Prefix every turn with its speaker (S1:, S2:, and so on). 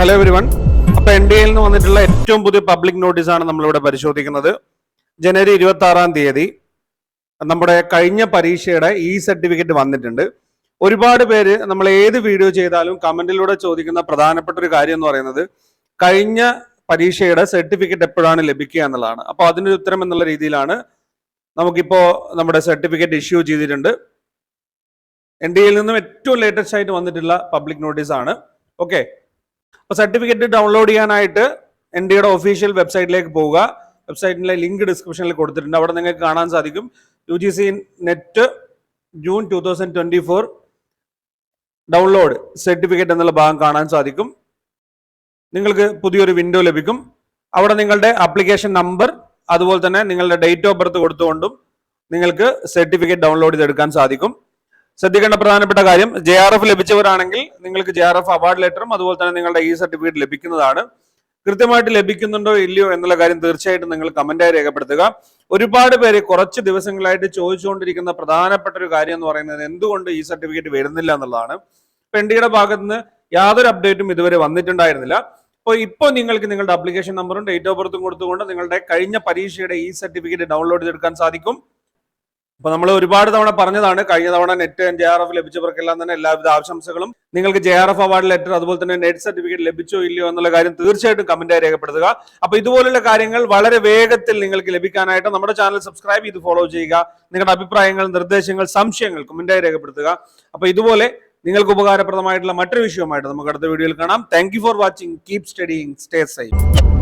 S1: Hello everyone അപ്പൊ N D എയിൽ നിന്ന് വന്നിട്ടുള്ള ഏറ്റവും പുതിയ പബ്ലിക് നോട്ടീസ് ആണ് നമ്മളിവിടെ പരിശോധിക്കുന്നത്. ജനുവരി ഇരുപത്തി ആറാം തീയതി നമ്മുടെ കഴിഞ്ഞ പരീക്ഷയുടെ ഇ സർട്ടിഫിക്കറ്റ് വന്നിട്ടുണ്ട്. ഒരുപാട് പേര് നമ്മൾ ഏത് വീഡിയോ ചെയ്താലും കമന്റിലൂടെ ചോദിക്കുന്ന പ്രധാനപ്പെട്ട ഒരു കാര്യം എന്ന് പറയുന്നത് കഴിഞ്ഞ പരീക്ഷയുടെ സർട്ടിഫിക്കറ്റ് എപ്പോഴാണ് ലഭിക്കുക എന്നുള്ളതാണ്. അപ്പോൾ അതിനൊരു ഉത്തരം എന്നുള്ള രീതിയിലാണ് നമുക്കിപ്പോ നമ്മുടെ സർട്ടിഫിക്കറ്റ് ഇഷ്യൂ ചെയ്തിട്ടുണ്ട്. എൻ ഡി എയിൽ നിന്നും ഏറ്റവും ലേറ്റസ്റ്റ് ആയിട്ട് വന്നിട്ടുള്ള പബ്ലിക് നോട്ടീസ് ആണ്. ഓക്കെ അപ്പോൾ സർട്ടിഫിക്കറ്റ് ഡൗൺലോഡ് ചെയ്യാനായിട്ട് എൻ ഡിയുടെ ഒഫീഷ്യൽ വെബ്സൈറ്റിലേക്ക് പോവുക. വെബ്സൈറ്റിലെ ലിങ്ക് ഡിസ്ക്രിപ്ഷനിൽ കൊടുത്തിട്ടുണ്ട്. അവിടെ നിങ്ങൾക്ക് കാണാൻ സാധിക്കും. U G C net June two thousand twenty four download certificate എന്നുള്ള ഭാഗം കാണാൻ സാധിക്കും. നിങ്ങൾക്ക് പുതിയൊരു വിൻഡോ ലഭിക്കും. അവിടെ നിങ്ങളുടെ ആപ്ലിക്കേഷൻ നമ്പർ അതുപോലെ തന്നെ നിങ്ങളുടെ ഡേറ്റ് ഓഫ് ബർത്ത് കൊടുത്തുകൊണ്ടും നിങ്ങൾക്ക് സർട്ടിഫിക്കറ്റ് ഡൗൺലോഡ് ചെയ്തെടുക്കാൻ സാധിക്കും. ശ്രദ്ധിക്കേണ്ട പ്രധാനപ്പെട്ട കാര്യം ജെ ആർ എഫ് ലഭിച്ചവരാണെങ്കിൽ നിങ്ങൾക്ക് ജെ ആർ എഫ് അവാർഡ് ലെറ്ററും അതുപോലെ തന്നെ നിങ്ങളുടെ ഈ സർട്ടിഫിക്കറ്റ് ലഭിക്കുന്നതാണ്. കൃത്യമായിട്ട് ലഭിക്കുന്നുണ്ടോ ഇല്ലയോ എന്നുള്ള കാര്യം തീർച്ചയായിട്ടും നിങ്ങൾ കമന്റായി രേഖപ്പെടുത്തുക. ഒരുപാട് പേര് കുറച്ച് ദിവസങ്ങളായിട്ട് ചോദിച്ചുകൊണ്ടിരിക്കുന്ന പ്രധാനപ്പെട്ട ഒരു കാര്യം എന്ന് പറയുന്നത് എന്തുകൊണ്ട് ഈ സർട്ടിഫിക്കറ്റ് വരുന്നില്ല എന്നുള്ളതാണ്. ഇപ്പൊ എൻ ഭാഗത്ത് നിന്ന് യാതൊരു അപ്ഡേറ്റും ഇതുവരെ വന്നിട്ടുണ്ടായിരുന്നില്ല. അപ്പോൾ ഇപ്പോൾ നിങ്ങൾക്ക് നിങ്ങളുടെ അപ്ലിക്കേഷൻ നമ്പറും ഡേറ്റ് ഓഫ് ബർത്തും കൊടുത്തുകൊണ്ട് നിങ്ങളുടെ കഴിഞ്ഞ പരീക്ഷയുടെ ഈ സർട്ടിഫിക്കറ്റ് ഡൗൺലോഡ് ചെയ്തെടുക്കാൻ സാധിക്കും. അപ്പൊ നമ്മൾ ഒരുപാട് തവണ പറഞ്ഞതാണ് കഴിഞ്ഞ തവണ നെറ്റ് ജെ ആർ എഫ് ലഭിച്ചവർക്കെല്ലാം തന്നെ എല്ലാവിധ ആശംസകളും. നിങ്ങൾക്ക് J R F award letter അതുപോലെ തന്നെ നെറ്റ് സർട്ടിഫിക്കറ്റ് ലഭിച്ചോ ഇല്ലയോ എന്നുള്ള കാര്യം തീർച്ചയായിട്ടും കമന്റായി രേഖപ്പെടുത്തുക. അപ്പൊ ഇതുപോലുള്ള കാര്യങ്ങൾ വളരെ വേഗത്തിൽ നിങ്ങൾക്ക് ലഭിക്കാനായിട്ട് നമ്മുടെ ചാനൽ സബ്സ്ക്രൈബ് ചെയ്ത് ഫോളോ ചെയ്യുക. നിങ്ങളുടെ അഭിപ്രായങ്ങൾ നിർദ്ദേശങ്ങൾ സംശയങ്ങൾ കമന്റായി രേഖപ്പെടുത്തുക. അപ്പൊ ഇതുപോലെ നിങ്ങൾക്ക് ഉപകാരപ്രദമായിട്ടുള്ള മറ്റൊരു വിഷയവുമായിട്ട് നമുക്ക് അടുത്ത വീഡിയോയിൽ കാണാം. Thank for watching keep studying stay safe